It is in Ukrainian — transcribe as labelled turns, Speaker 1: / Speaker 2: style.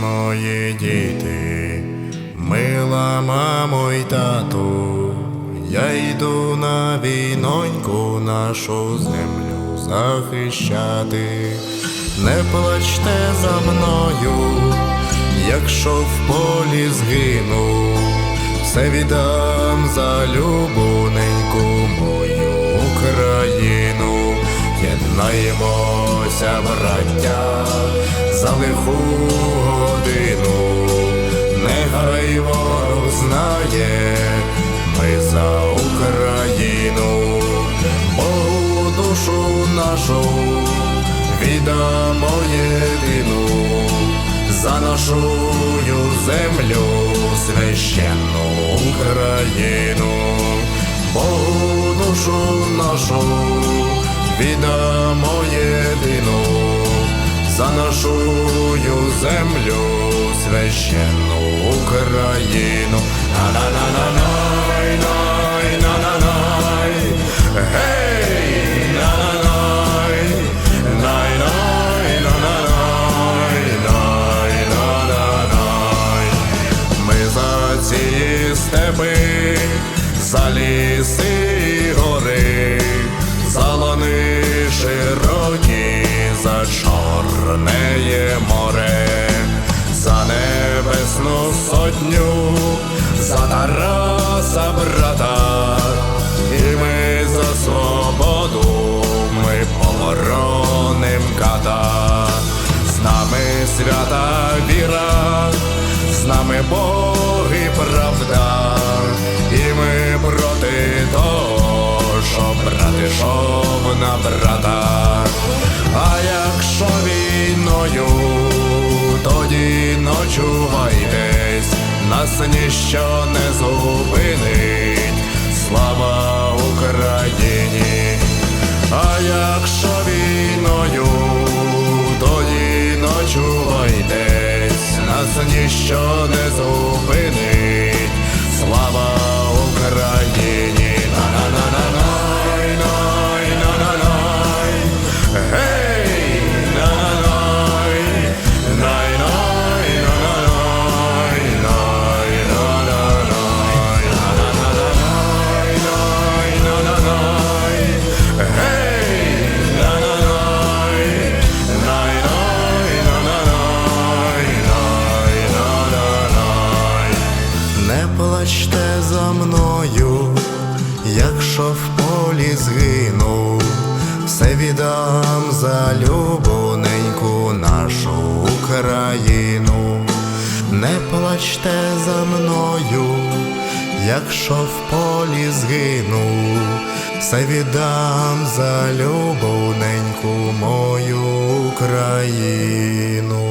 Speaker 1: мої діти, мила мамо й тату, я йду на війноньку нашу землю захищати. Не плачте за мною, якщо в полі згину, все віддам за любоненьку мою Україну. Єднаємося, браття, за лиху годину, нехай знає, ми за Україну, Богу душу нашу віддамо єдину, за нашу землю священну Україну, Богу душу нашу віддамо єдину, за нашу землю священну Україну. На-на-на-на-най, най, на-на-най, гей, на-на-най, най, най, най. Ми за ці степи, за ліси гори, за лани широкі, сотню, за Тараса брата, і ми за свободу, ми повороним ката, з нами свята віра, з нами Бог і правда, і ми проти того, що брат ішов на брата. А якщо війною, тоді ночувайтесь, нас ніщо не зупинить, слава Україні. А якщо війною, тоді ночувайтесь, нас ніщо не зупинить, якщо в полі згину, все віддам за любоненьку нашу Україну. Не плачте за мною, якщо в полі згину, все віддам за любоненьку мою Україну.